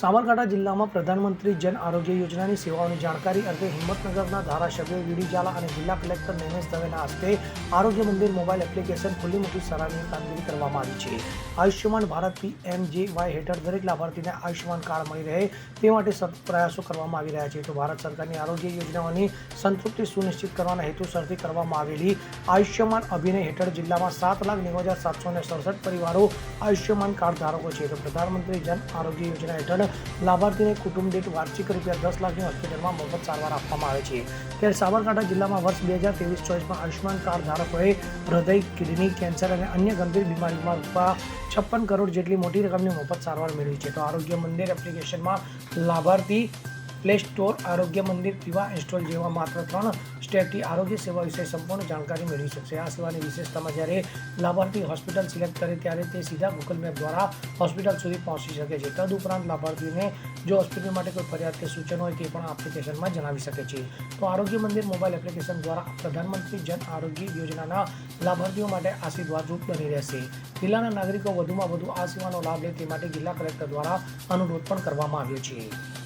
સાબરકાંઠા જિલ્લામાં પ્રધાનમંત્રી જન આરોગ્ય યોજનાની સેવાઓની જાણકારી અર્થે હિંમતનગરના ધારાસભ્ય વીડી ઝાલા અને જિલ્લા કલેક્ટર નૈનેશ દવેના હસ્તે આરોગ્ય મંદિર મોબાઈલ એપ્લિકેશન ખુલ્લી મૂકી સરાહનીય કામગીરી કરવામાં આવી છે. આયુષ્યમાન ભારત પી એમ જે વાય હેઠળ દરેક લાભાર્થીને આયુષ્યમાન કાર્ડ મળી રહે તે માટે સતત પ્રયાસો કરવામાં આવી રહ્યા છે. તો ભારત સરકારની આરોગ્ય યોજનાઓની સંતૃપ્તિ સુનિશ્ચિત કરવાના હેતુસરથી કરવામાં આવેલી આયુષ્યમાન અભિનય હેઠળ જિલ્લામાં સાત લાખ નેવું હજાર સાતસો ને સડસઠ પરિવારો આયુષ્યમાન કાર્ડ ધારકો છે. તો પ્રધાનમંત્રી જન આરોગ્ય યોજના હેઠળ લાભાર્થીને કુટુંબ દીઠ વાર્ષિક રૂપિયા દસ લાખની હોસ્પિટલમાં મફત સારવાર આપવામાં આવે છે. ત્યારે સાબરકાંઠા જિલ્લામાં વર્ષ બે હજાર ત્રેવીસ ચોવીસમાં આયુષ્યમાન કાર્ડ ધારકોએ હૃદય, કિડની, કેન્સર અને અન્ય ગંભીર બીમારીમાં રૂપા છપ્પન કરોડ જેટલી મોટી રકમની મફત સારવાર મેળવી છે. તો આરોગ્ય મંદિર એપ્લિકેશનમાં લાભાર્થી પ્લે સ્ટોર, આરોગ્ય મંદિર પીવા ઇન્સ્ટોલ જેવા માત્ર ત્રણ સ્ટેપથી આરોગ્ય સેવા વિશે સંપૂર્ણ જાણકારી મેળવી શકશે. આ સેવાની વિશેષતામાં જ્યારે લાભાર્થી હોસ્પિટલ સિલેક્ટ કરે ત્યારે તે સીધા ગૂગલ મેપ દ્વારા હોસ્પિટલ સુધી પહોંચી શકે છે. તદુપરાંત લાભાર્થીને જો હોસ્પિટલ માટે કોઈ ફરિયાદ કે સૂચન હોય તે પણ એપ્લિકેશનમાં જણાવી શકે છે. તો આરોગ્ય મંદિર મોબાઈલ એપ્લિકેશન દ્વારા પ્રધાનમંત્રી જન આરોગ્ય યોજનાના લાભાર્થીઓ માટે આશીર્વાદરૂપ બની રહેશે. જિલ્લાના નાગરિકો વધુમાં વધુ આ સેવાનો લાભ લે તે માટે જિલ્લા કલેક્ટર દ્વારા અનુરોધ પણ કરવામાં આવ્યો છે.